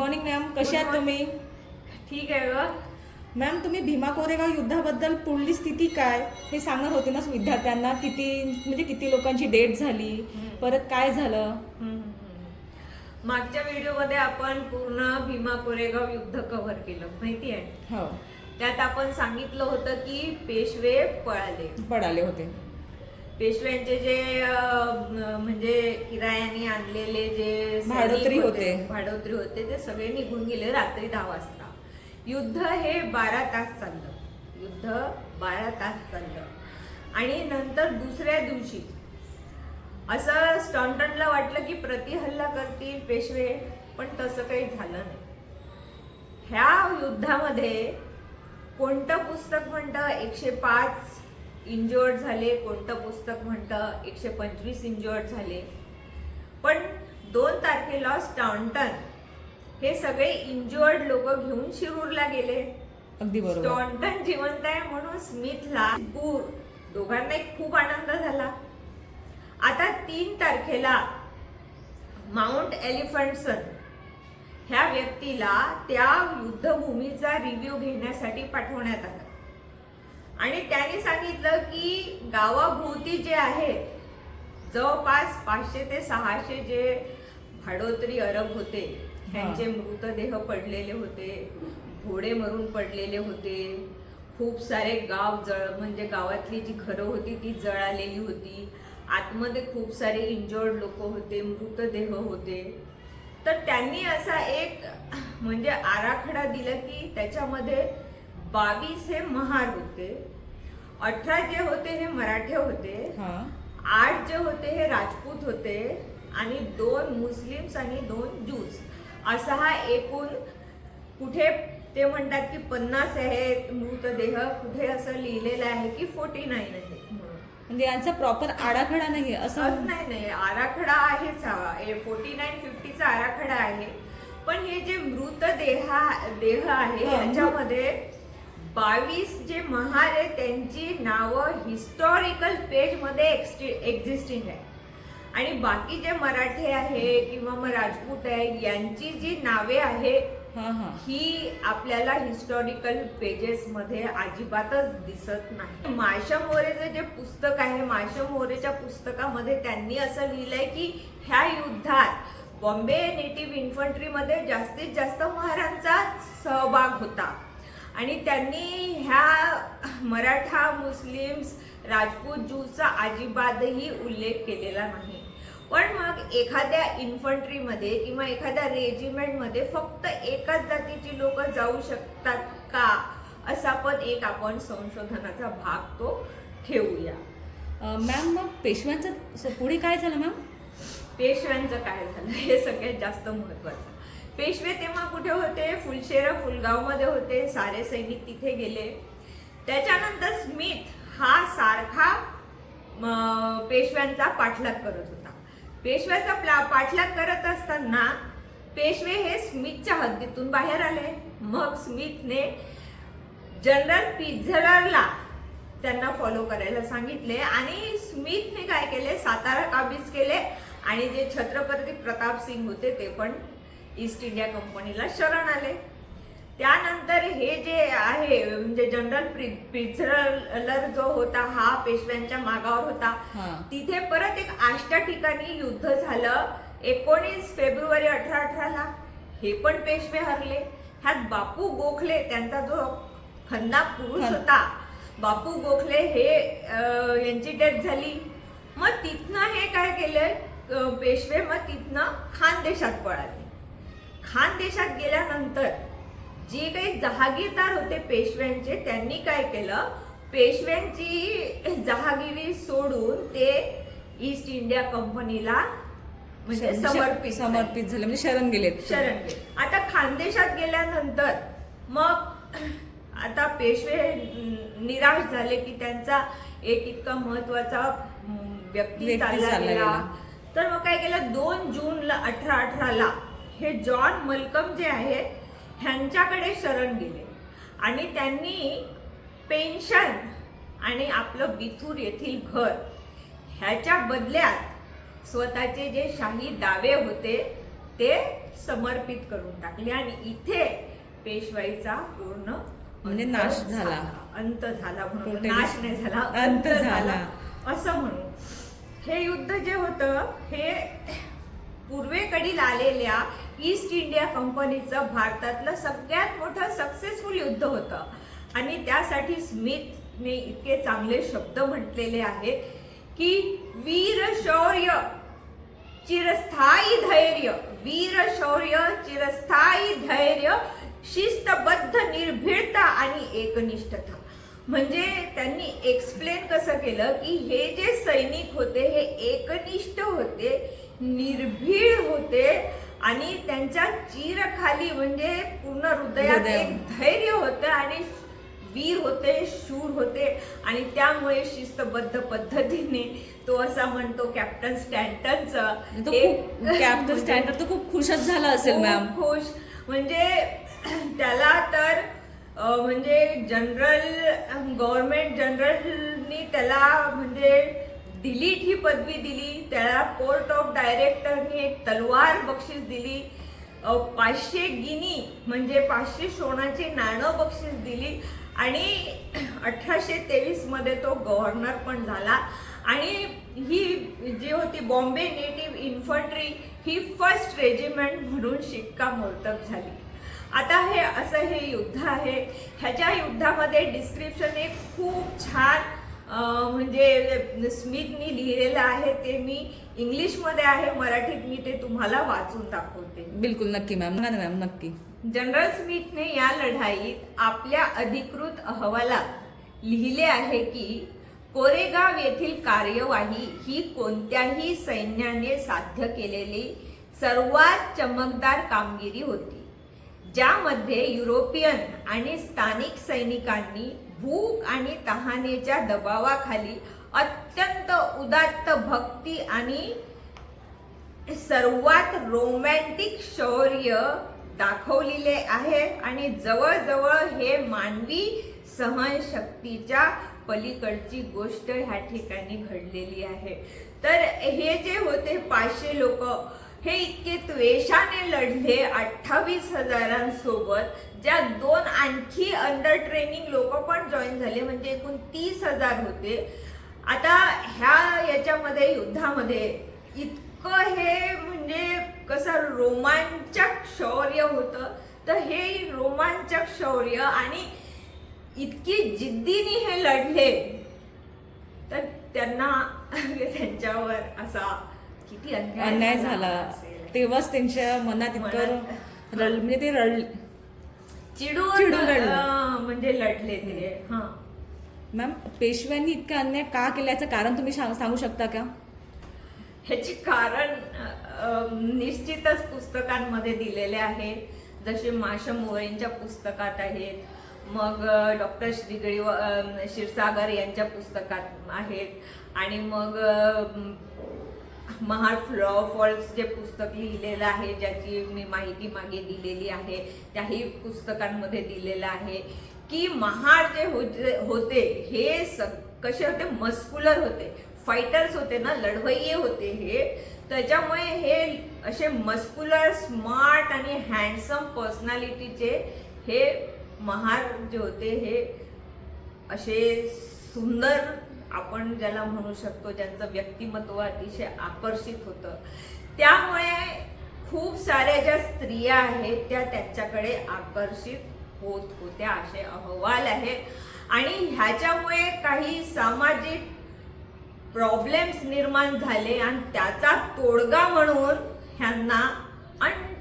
Morning ma'am कशी आहात तुम्ही? ठीक आहे ग. मॅम तुम्ही भीमा कोरेगाव युद्धाबद्दल पुढली स्थिती काय? हे सांगणार होते ना विद्यार्थ्यांना किती म्हणजे किती लोकांची डेट झाली परत काय झालं? मागच्या व्हिडिओमध्ये आपण पूर्ण भीमा कोरेगाव युद्ध कव्हर केलं माहिती आहे? हो. त्यात आपण सांगितलं होतं की पेशवे पळाले. पडाले होते. पेशव्यांचे जे म्हणजे किरायाने आणलेले जे भाडोत्री होते. भाडोत्री होते ते सगळे निघून गेले रात्री दहा वाजता. युद्ध हे बारा तास चाललं. युद्ध बारा तास चाललं. आणि नंतर दुसऱ्या दिवशी असं स्टॉन्टनला वाटलं की प्रतिहल्ला करतील पेशवे पण तसं काही झालं नाही. ह्या युद्धामध्ये कोणतं पुस्तक म्हणतं? एकशे पाच इंजोर्ड झाले कोणतं पुस्तक म्हणतं एकशे पंचवीस इंजोर्ड झाले. पण दोन तारखेला स्टॉन्टन हे सगळे इंजोर्ड लोक घेऊन शिरूरला गेले. अगदी बरोबर. स्टॉन्टन जिवंत आहे म्हणून स्मिथला पूर. दोघांनाही खूप आनंद झाला. आता तीन तारखेला माउंट एलिफंटसन ह्या व्यक्तीला त्या युद्धभूमीचा रिव्ह्यू घेण्यासाठी पाठवण्यात आलं. आणि त्याने सांगितलं की गावाभोवती जे आहेत जवळपास पाचशे ते सहाशे जे भाडोत्री अरब होते त्यांचे मृतदेह पडलेले होते घोडे मरून पडलेले होते खूप सारे गाव जळ म्हणजे गावातली जी घरं होती ती जळालेली होती आतमध्ये खूप सारे इंजर्ड लोक होते मृतदेह होते. तर त्यांनी असा एक म्हणजे आराखडा दिला की त्याच्यामध्ये बावीस हे महार होते. अठरा जे होते हे मराठे होते. आठ जे होते हे राजपूत होते. आणि दोन मुस्लिम्स आणि दोन ज्यूज असा हा एकूण कुठे ते म्हणतात की पन्नास आहेत मृतदेह. कुठे असं लिहिलेलं आहे की फोर्टी नाईन आहे. म्हणजे यांचा प्रॉपर आडाखडा नाही असं नाही नाही. आराखडा आहेच फोर्टी नाईन फिफ्टीचा आराखडा आहे. पण हे जे मृतदेह देह आहे हा. बावीस जे महार आहे त्यांची नावं हिस्टॉरिकल पेजमध्ये एक्झिस्टिंग आहे आणि बाकी जे मराठे आहे किंवा मग राजपूत आहे यांची जी नावे आहे हा आपल्याला हिस्टॉरिकल पेजेस मध्ये अजिबातच दिसत नाही. माशा मोरेचं जे पुस्तक आहे माशा मोरेच्या पुस्तकामध्ये त्यांनी असं लिहिलंय की ह्या युद्धात बॉम्बे नेटिव्ह इन्फंट्रीमध्ये जास्तीत जास्त महारांचा सहभाग होता. आणि त्यांनी ह्या मराठा मुस्लिम्स राजपूत ज्यूचा अजिबातही उल्लेख केलेला नाही. पण मग एखाद्या इन्फंट्रीमध्ये किंवा एखाद्या रेजिमेंटमध्ये फक्त एकाच जातीची लोक जाऊ शकतात का? असा पण एक आपण संशोधनाचा भाग तो ठेवूया. मॅम मग पेशव्यांचं पुढे काय झालं मॅम? पेशव्यांचं काय झालं? हे सगळ्यात जास्त महत्वाचं पेशवे तेव्हा कुठे होते? फुलशेरा फुलगावमध्ये होते. सारे सैनिक तिथे गेले. त्याच्यानंतर स्मिथ हा सारखा पेशव्यांचा पाठलाग करत होता. पेशव्याचा प्ला- पाठलाग करत असताना पेशवे हे स्मिथच्या हद्दीतून बाहेर आले. मग स्मिथने जनरल पिझरला त्यांना फॉलो करायला सांगितले आणि स्मिथने काय केले? सातारा काबीज केले आणि जे छत्रपती प्रताप सिंग होते ते पण ईस्ट इंडिया कंपनीला शरण आले. त्यानंतर हे जे आहे म्हणजे जनरल पिझरलर जो होता हा पेशव्यांच्या मागावर होता. तिथे परत एक आष्टा ठिकाणी युद्ध झालं. एकोणीस फेब्रुवारी अठरा अठराला हे पण पेशवे हरले. ह्यात बापू गोखले त्यांचा जो खन्ना पुरुष होता बापू गोखले हे यांची डेथ झाली. मग तिथनं हे काय केलं? पेशवे मग तिथनं खानदेशात पळाले. खानदेशात गेल्यानंतर जे काही जहागीरदार होते पेशव्यांचे त्यांनी काय केलं पेशव्यांची जहागिरी सोडून ते ईस्ट इंडिया कंपनीला म्हणजे समर्पित. समर्पित झाले म्हणजे शरण गेलेत शरण गेले. आता खानदेशात गेल्यानंतर मग आता पेशवे निराश झाले की त्यांचा एक इतका महत्त्वाचा व्यक्ती चालला गेला गेला. तर मग काय केलं दोन जूनला अठरा अठराला हे जॉन मलकम जे आहे ह्यांच्याकडे शरण गेले आणि त्यांनी पेन्शन आणि आपलं बिथूर येथील घर ह्याच्या बदल्यात स्वतःचे जे शाही दावे होते ते समर्पित करून टाकले आणि इथे पेशवाईचा पूर्ण म्हणजे नाश झाला. अंत झाला म्हणून. नाश नाही झाला अंत झाला. असं म्हणू हे युद्ध जे होतं हे पूर्वेकडील आलेल्या ईस्ट इंडिया कंपनीचं भारतातलं सगळ्यात मोठं सक्सेसफुल युद्ध होतं. आणि त्यासाठी स्मिथने इतके चांगले शब्द म्हटलेले आहेत की वीर शौर्य चिरस्थायी धैर्य वीर शौर्य चिरस्थायी धैर्य शिस्तबद्ध निर्भीडता आणि एकनिष्ठता. म्हणजे त्यांनी एक्सप्लेन कसं केलं की हे जे सैनिक होते हे एकनिष्ठ होते निर्भीड होते आणि त्यांच्या चिरखाली म्हणजे पूर्ण हृदयात हृदय. एक धैर्य होतं आणि वीर होते शूर होते. आणि त्यामुळे शिस्तबद्ध पद्धतीने तो असा म्हणतो कॅप्टन स्टँटनचं कॅप्टन स्टँडर्ड तो खूप खुशच झाला असेल मॅम खुश. म्हणजे त्याला तर म्हणजे जनरल गव्हर्नमेंट जनरलनी त्याला म्हणजे डिलीट ही पदवी दिली त्याला कोर्ट ऑफ डायरेक्टरने एक तलवार बक्षीस दिली. पाचशे गिनी म्हणजे पाचशे सोनाचे नाणं बक्षीस दिली. आणि अठराशे तेवीसमध्ये तो गव्हर्नर पण झाला. आणि ही जी होती बॉम्बे नेटिव्ह इन्फंट्री ही फर्स्ट रेजिमेंट म्हणून शिक्कामोर्तब झाली. आता हे असं हे युद्ध आहे. ह्याच्या युद्धामध्ये डिस्क्रिप्शन एक खूप छान म्हणजे स्मिथनी लिहिलेलं आहे ते मी इंग्लिशमध्ये आहे मराठीत मी ते तुम्हाला वाचून दाखवते. बिलकुल नक्की मॅम ना मॅम नक्की. जनरल स्मिथने या लढाईत आपल्या अधिकृत अहवालात लिहिले आहे की कोरेगाव येथील कार्यवाही ही कोणत्याही सैन्याने साध्य केलेली सर्वात चमकदार कामगिरी होती ज्यामध्ये युरोपियन आणि स्थानिक सैनिकांनी भूक आणि तहानेच्या दबावाखाली अत्यंत उदात्त भक्ती आणि सर्वात रोमॅन्टिक शौर्य दाखवलेले आहे आणि जवळजवळ हे मानवी सहनशक्तीच्या पलीकडची गोष्ट ह्या ठिकाणी घडलेली आहे. तर हे जे होते पाचशे लोक हे इतके द्वेषाने लढले अठ्ठावीस हजारांसोबत ज्या दोन आणखी अंडर ट्रेनिंग लोक पण जॉईन झाले म्हणजे एकूण तीस हजार होते. आता ह्या याच्यामध्ये युद्धामध्ये इतकं हे म्हणजे कसं रोमांचक शौर्य होतं. तर हे रोमांचक शौर्य आणि इतकी जिद्दीने हे लढले. तर त्यांना त्यांच्यावर असा किती अन्याय झाला. तेव्हाच त्यांच्या मनात इतकं रल म्हणजे ते रळ चिडून चिडून म्हणजे लढले ते. हा. मॅम पेशव्यांनी इतका अन्याय का केल्याचं कारण तुम्ही सांग- शकता का? ह्याचे कारण निश्चितच पुस्तकांमध्ये दिलेले आहेत जसे माशा मोरेंच्या पुस्तकात आहेत मग डॉक्टर श्रीगळी अं, क्षीरसागर यांच्या पुस्तकात आहेत आणि मग महाड फ्लॉ फॉल्स जे पुस्तक लिहिलेलं आहे ज्याची मी माहिती मागे दिलेली आहे त्याही पुस्तकांमध्ये दिलेलं आहे की महाड जे होते होते हे स कसे होते? मस्कुलर होते. फायटर्स होते ना लढवय्ये होते हे. त्याच्यामुळे हे असे मस्क्युलर स्मार्ट आणि हँडसम पर्सनॅलिटीचे हे महार जे होते हे असे सुंदर आपण ज्याला म्हणू शकतो ज्यांचं व्यक्तिमत्व अतिशय आकर्षित होतं. त्यामुळे खूप साऱ्या ज्या स्त्रिया आहेत त्या त्याच्याकडे आकर्षित होत होत्या असे अहवाल आहे. आणि ह्याच्यामुळे काही सामाजिक प्रॉब्लेम्स निर्माण झाले आणि त्याचा तोडगा म्हणून ह्यांना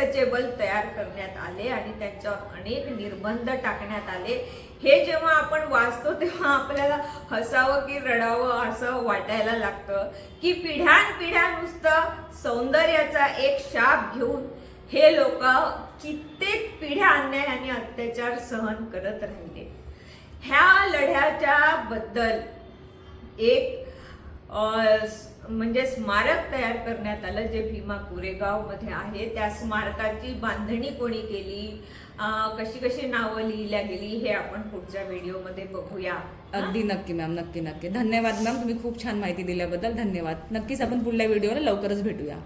टेबल तयार करण्यात आले आणि त्यांच्यावर अनेक निर्बंध टाकण्यात आले. हे जेव्हा आपण वाचतो तेव्हा आपल्याला हसावं की रडावं असं वाटायला लागतं की पिढ्यानपिढ्या नुसतं सौंदर्याचा एक शाप घेऊन हे लोक कित्येक पिढ्या अन्याय आणि अत्याचार सहन करत राहिले. ह्या लढ्याच्या बद्दल एक म्हणजे स्मारक तयार करण्यात आलं जे भीमा कोरेगावमध्ये आहे. त्या स्मारकाची बांधणी कोणी केली? कशी कशी नावं लिहिल्या गेली? हे आपण पुढच्या व्हिडिओमध्ये बघूया. अगदी नक्की मॅम नक्की नक्की. धन्यवाद मॅम तुम्ही खूप छान माहिती दिल्याबद्दल धन्यवाद. नक्कीच आपण पुढल्या व्हिडिओला लवकरच भेटूया.